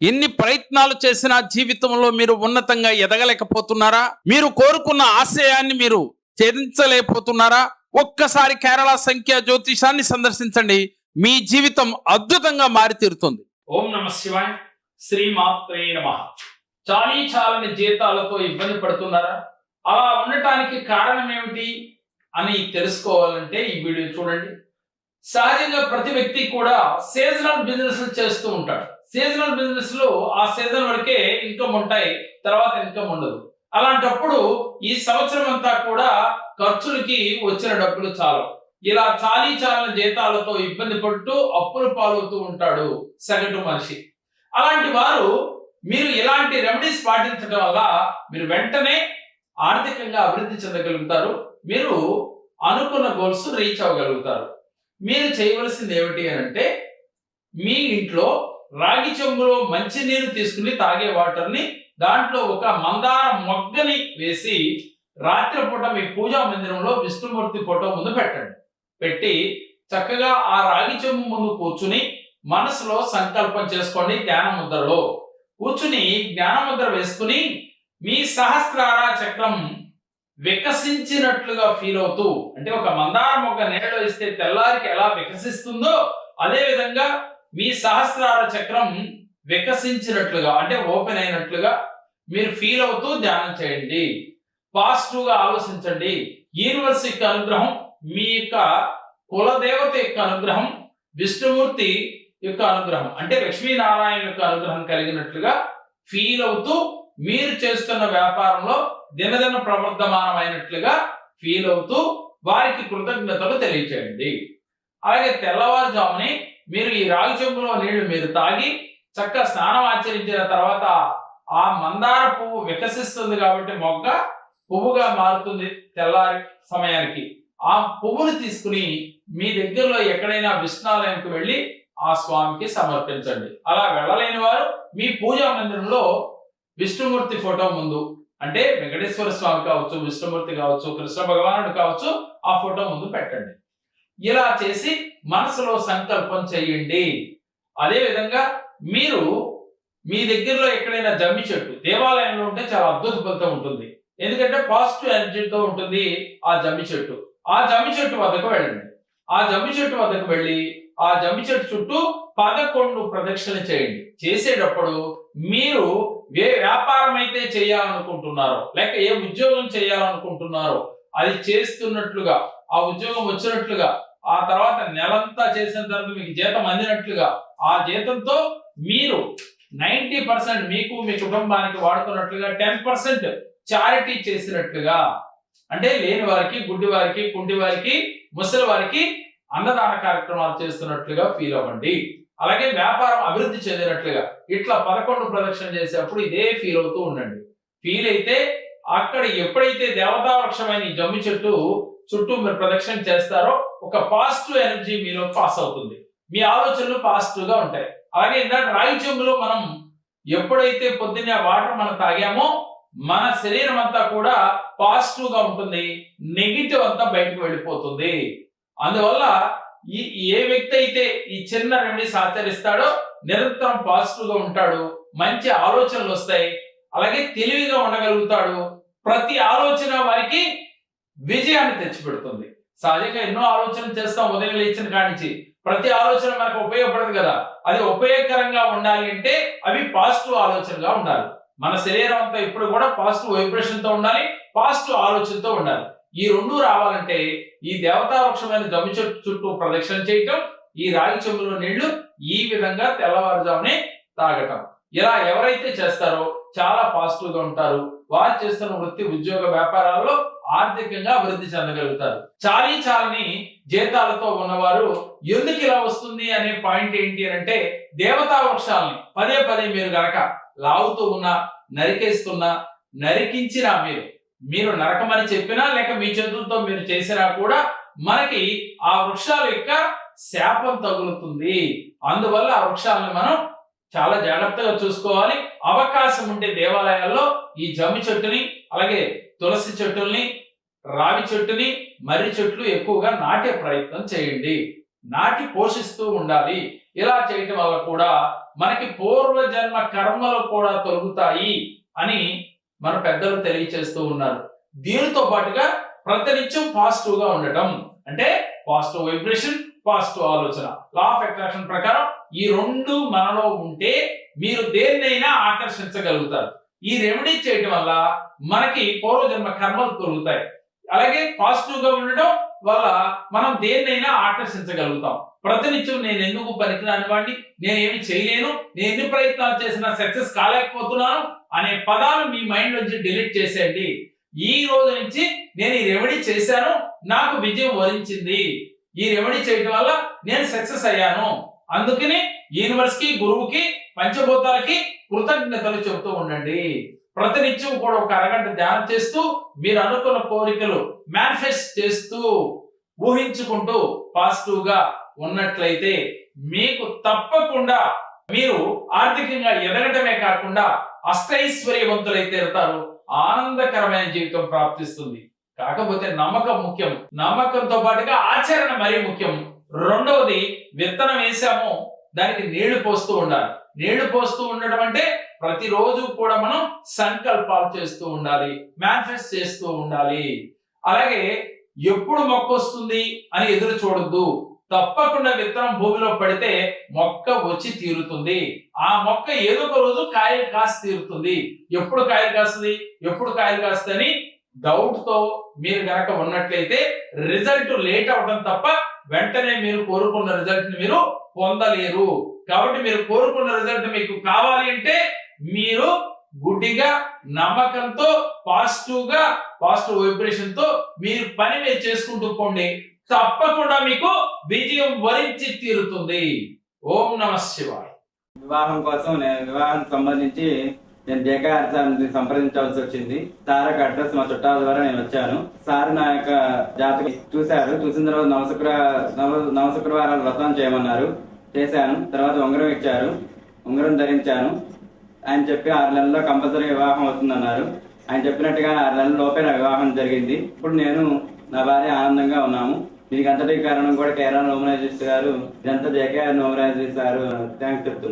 ఎన్ని ప్రయత్నాలు చేసినా జీవితంలో మీరు ఉన్నతంగా ఎదగలేకపోతున్నారా? మీరు కోరుకున్న ఆశయాన్ని మీరు ఛేదించలేకపోతున్నారా? ఒక్కసారి కేరళ సంఖ్య జ్యోతిషాన్ని సందర్శించండి. మీ జీవితం అద్భుతంగా మారి తీరుతుంది ఓం నమ శివాయ. శ్రీమాత్రే నమ. చాలీ చాలని జీతాలతో ఇబ్బంది పడుతున్నారా? అలా ఉండటానికి కారణం ఏమిటి అని తెలుసుకోవాలంటే ఈ వీడియో చూడండి. సహజంగా ప్రతి వ్యక్తి కూడా సీజనల్ బిజినెస్ చేస్తూ ఉంటాడు. సీజనల్ బిజినెస్లో ఆ సీజన్ వరకే ఇన్కమ్ ఉంటాయి తర్వాత ఇన్కమ్ ఉండదు. అలాంటప్పుడు ఈ సంవత్సరం అంతా కూడా ఖర్చులకి వచ్చిన డబ్బులు చాలు ఇలా చాలీ చాలని జీతాలతో ఇబ్బంది పడుతూ అప్పులు పాలవుతూ ఉంటాడు సగటు మనిషి. అలాంటి వారు మీరు ఇలాంటి రెమెడీస్ పాటించడం వల్ల మీరు వెంటనే ఆర్థికంగా అభివృద్ధి చెందగలుగుతారు మీరు అనుకున్న గోల్స్ రీచ్ అవ్వగలుగుతారు. మీరు చేయవలసింది ఏమిటి అని అంటే మీ ఇంట్లో రాగి చెంబులో మంచి నీరు తీసుకుని తాగే వాటర్ని దాంట్లో ఒక మందార మొగ్గని వేసి రాత్రిపూట మీ పూజా మందిరంలో విష్ణుమూర్తి ఫోటో ముందు పెట్టండి. పెట్టి చక్కగా ఆ రాగి చెంబు ముందు కూర్చుని మనసులో సంకల్పం చేసుకోండి జ్ఞాన ముద్రలో కూర్చుని జ్ఞాన ముద్ర వేసుకుని మీ సహస్రార చక్రం వికసించినట్లుగా ఫీల్ అవుతూ అంటే ఒక మందార మొగ్గ నీడలో ఇస్తే తెల్లారికి ఎలా వికసిస్తుందో అదే విధంగా మీ సహస్రార చక్రం వికసించినట్లుగా అంటే ఓపెన్ అయినట్లుగా మీరు ఫీల్ అవుతూ ధ్యానం చేయండి. పాజిటివ్గా ఆలోచించండి. యూనివర్స్ యొక్క అనుగ్రహం మీ యొక్క కులదేవత యొక్క అనుగ్రహం విష్ణుమూర్తి యొక్క అనుగ్రహం అంటే లక్ష్మీనారాయణ యొక్క అనుగ్రహం కలిగినట్లుగా ఫీల్ అవుతూ మీరు చేస్తున్న వ్యాపారంలో దినదిన ప్రవర్ధమానమైనట్లుగా ఫీల్ అవుతూ వారికి కృతజ్ఞతలు తెలియచేయండి. అలాగే తెల్లవారుజాముని మీరు ఈ రాగి చెంబులో నీళ్ళు మీరు తాగి చక్క స్నానం ఆచరించిన తర్వాత ఆ మందార పువ్వు వికసిస్తుంది కాబట్టి మొగ్గ పువ్వుగా మారుతుంది తెల్లారి సమయానికి. ఆ పువ్వును తీసుకుని మీ దగ్గరలో ఎక్కడైనా విష్ణాలయంకి వెళ్ళి ఆ స్వామికి సమర్పించండి. అలా వెళ్ళలేని వారు మీ పూజా మందిరంలో విష్ణుమూర్తి ఫోటో ముందు అంటే వెంకటేశ్వర స్వామి కావచ్చు విష్ణుమూర్తి కావచ్చు కృష్ణ భగవానుడు కావచ్చు ఆ ఫోటో ముందు పెట్టండి. ఇలా చేసి మనసులో సంకల్పం చేయండి. అదే విధంగా మీరు మీ దగ్గరలో ఎక్కడైనా జమ్మి చెట్టు దేవాలయంలో ఉంటే చాలా అద్భుత ఫలితం ఉంటుంది. ఎందుకంటే పాజిటివ్ ఎనర్జీతో ఉంటుంది ఆ జమ్మి చెట్టు. ఆ జమ్మి చెట్టు వద్దకు వెళ్ళండి. ఆ జమ్మి చెట్టు వద్దకు వెళ్ళి ఆ జమ్మి చెట్టు చుట్టూ పదకొండు ప్రదక్షిణ చేయండి. చేసేటప్పుడు మీరు ఏ వ్యాపారం అయితే చేయాలనుకుంటున్నారో లేక ఏ ఉద్యోగం చేయాలనుకుంటున్నారో అది చేస్తున్నట్లుగా ఆ ఉద్యోగం వచ్చినట్లుగా ఆ తర్వాత నెలంతా చేసిన తర్వాత మీకు జీతం అందినట్లుగా ఆ జీతంతో మీరు నైంటీ పర్సెంట్ మీకు మీ కుటుంబానికి వాడుకున్నట్లుగా టెన్ పర్సెంట్ చారిటీ చేసినట్లుగా అంటే లేని వారికి గుడ్డి వారికి కుండి వారికి ముసలి వారికి అన్నదాన కార్యక్రమాలు చేస్తున్నట్లుగా ఫీల్ అవ్వండి. అలాగే వ్యాపారం అభివృద్ధి చెందినట్లుగా ఇట్లా పదకొండు ప్రదక్షిణ చేసేటప్పుడు ఇదే ఫీల్ అవుతూ ఉండండి. ఫీల్ అయితే అక్కడ ఎప్పుడైతే దేవతా వృక్షమైన ఈ జమ్మి చెట్టు చుట్టూ మీరు ప్రదక్షిణ చేస్తారో ఒక పాజిటివ్ ఎనర్జీ మీలో పాస్ అవుతుంది. మీ ఆలోచనలు పాజిటివ్గా ఉంటాయి. అలాగే ఇందాక రాయి చెంబులో మనం ఎప్పుడైతే పొద్దున్నే వాటర్ మనం తాగామో మన శరీరం అంతా కూడా పాజిటివ్గా ఉంటుంది నెగిటివ్ అంతా బయటకు వెళ్ళిపోతుంది. అందువల్ల ఈ ఏ వ్యక్తి అయితే ఈ చిన్న రెమెడీస్ ఆచరిస్తాడో నిరంతరం పాజిటివ్గా ఉంటాడు మంచి ఆలోచనలు వస్తాయి అలాగే తెలివిగా ఉండగలుగుతాడు. ప్రతి ఆలోచన వారికి విజయాన్ని తెచ్చిపెడుతుంది. సహజంగా ఎన్నో ఆలోచనలు చేస్తాం ఉదయం లేచిన కానించి. ప్రతి ఆలోచన మనకు ఉపయోగపడదు కదా. అది ఉపయోగకరంగా ఉండాలి అంటే అవి పాజిటివ్ ఆలోచనగా ఉండాలి. మన శరీరం అంతా ఇప్పుడు కూడా పాజిటివ్ వైబ్రేషన్తో ఉండాలి పాజిటివ్ ఆలోచనతో ఉండాలి. ఈ రెండు రావాలంటే ఈ దేవతా వృక్షమైన జమ్మి చెట్టు చుట్టూ ప్రదక్షిణ చేయటం ఈ రాగి చెంబులో నీళ్ళు ఈ విధంగా తెల్లవారుజామునే తాగటం. ఇలా ఎవరైతే చేస్తారో చాలా పాజిటివ్గా ఉంటారు. వారు చేస్తున్న వృత్తి ఉద్యోగ వ్యాపారాల్లో ఆర్థికంగా అభివృద్ధి చెందగలుగుతారు. చాలీ చాలని జీతాలతో ఉన్నవారు ఎందుకు ఇలా వస్తుంది అనే పాయింట్ ఏంటి అని అంటే దేవతా వృక్షాలని పదే పదే మీరు గనక లాగుతూ ఉన్నా నరికేస్తున్నా నరికించినా మీరు మీరు నరకమని చెప్పినా లేక మీ చేతులతో మీరు చేసినా కూడా మనకి ఆ వృక్షాల యొక్క శాపం తగులుతుంది. అందువల్ల ఆ వృక్షాలను మనం చాలా జాగ్రత్తగా చూసుకోవాలి. అవకాశం ఉండే దేవాలయాల్లో ఈ జమ్మి చెట్టుని అలాగే తులసి చెట్టుల్ని రావి చెట్టుని మర్రి చెట్లు ఎక్కువగా నాటే ప్రయత్నం చేయండి. నాటి పోషిస్తూ ఉండాలి. ఇలా చేయటం వల్ల కూడా మనకి పూర్వజన్మ కర్మలు కూడా తొలగుతాయి అని మన పెద్దలు తెలియచేస్తూ ఉన్నారు. దీనితో పాటుగా ప్రతినిత్యం పాజిటివ్గా ఉండటం. అంటే పాజిటివ్ వైబ్రేషన్ పాజిటివ్ ఆలోచన. లా ఆఫ్ అట్రాక్షన్ ప్రకారం ఈ రెండు మనలో ఉంటే మీరు దేన్నైనా ఆకర్షించగలుగుతారు. ఈ రెమెడీ చేయటం వల్ల మనకి పూర్వజన్మ కర్మలు తొలుగుతాయి అలాగే పాజిటివ్గా ఉండటం వల్ల మనం దేన్నైనా ఆకర్షించగలుగుతాం. ప్రతినిత్యం నేను ఎందుకు పనికిరాని వాడిని నేను ఏమి చేయలేను? నేను ఎన్ని ప్రయత్నాలు చేసినా సక్సెస్ కాలేకపోతున్నాను? అనే పదాలు మీ మైండ్ నుంచి డిలీట్ చేసేయండి. ఈ రోజు నుంచి నేను ఈ రెమెడీ చేశాను. నాకు విజయం వరించింది. ఈ రెమెడీ చేయడం వల్ల నేను సక్సెస్ అయ్యాను. అందుకని యూనివర్స్కి గురువుకి పంచభూతాలకి కృతజ్ఞతలు చెబుతూ ఉండండి. ప్రతినిత్యం కూడా ఒక అరగంట ధ్యానం చేస్తూ మీరు అనుకున్న కోరికలు మేనిఫెస్ట్ చేస్తూ ఊహించుకుంటూ పాజిటివ్గా ఉన్నట్లయితే మీకు తప్పకుండా మీరు ఆర్థికంగా ఎదగటమే కాకుండా అష్టైశ్వర్యవంతులై తీరుతారు. ఆనందకరమైన జీవితం ప్రాప్తిస్తుంది. కాకపోతే నమ్మకం ముఖ్యం. నమ్మకంతో పాటుగా ఆచరణ మరీ ముఖ్యం. రెండవది విత్తనం వేసాము దానికి నీళ్ళు పోస్తూ ఉండాలి. నీళ్ళు పోస్తూ ఉండడం అంటే ప్రతిరోజు కూడా మనం సంకల్పాలు చేస్తూ ఉండాలి మేనిఫెస్ట్ చేస్తూ ఉండాలి. అలాగే ఎప్పుడు మొక్క వస్తుంది అని ఎదురు చూడొద్దు. తప్పకుండా విత్తనం భూమిలో పడితే మొక్క వచ్చి తీరుతుంది. ఆ మొక్క ఏదో ఒక రోజు కాయలు కాసి తీరుతుంది. ఎప్పుడు కాయలు కాస్తుంది? ఎప్పుడు కాయలు కాస్తుంది డౌట్తో మీరు గనక ఉన్నట్లయితే రిజల్ట్ లేట్ అవడం తప్ప వెంటనే మీరు కోరుకున్న రిజల్ట్ని మీరు పొందలేరు. కాబట్టి మీరు కోరుకున్న రిజల్ట్ మీకు కావాలి అంటే మీరు గుడ్డిగా నమ్మకంతో పాజిటివ్గా పాజిటివ్ వైబ్రేషన్తో మీరు పని మీరు చేసుకుంటూ పోండి. తప్పకుండా మీకు విజయం వరించి తీరుతుంది. ఓం నమ శివాయ. వివాహం కోసం నేను వివాహం సంబంధించి నేను జేకే సార్ని సంప్రదించాల్సి వచ్చింది. సార్ యొక్క అడ్రస్ మా చుట్టాల ద్వారా నేను వచ్చాను. సార్ నా యొక్క జాతకం చూశారు. చూసిన తర్వాత నవశుక్ర నవ నవశుక్రవారాలు వ్రతం చేయమన్నారు. చేశాను. తర్వాత ఉంగరం ఇచ్చారు. ఉంగరం ధరించాను. ఆయన చెప్పి ఆరు నెలల్లో కంపల్సరీ వివాహం అవుతుందన్నారు. ఆయన చెప్పినట్టుగా ఆరు నెలల లోపే నా వివాహం జరిగింది. ఇప్పుడు నేను నా భార్య ఆనందంగా ఉన్నాము. దీనికి అంతటి కారణం కూడా కేరళ నోమరాజేష్ గారు. ఇదంతా జేకే నోమరాజేష్ గారు థ్యాంక్స్ చెప్తున్నాను.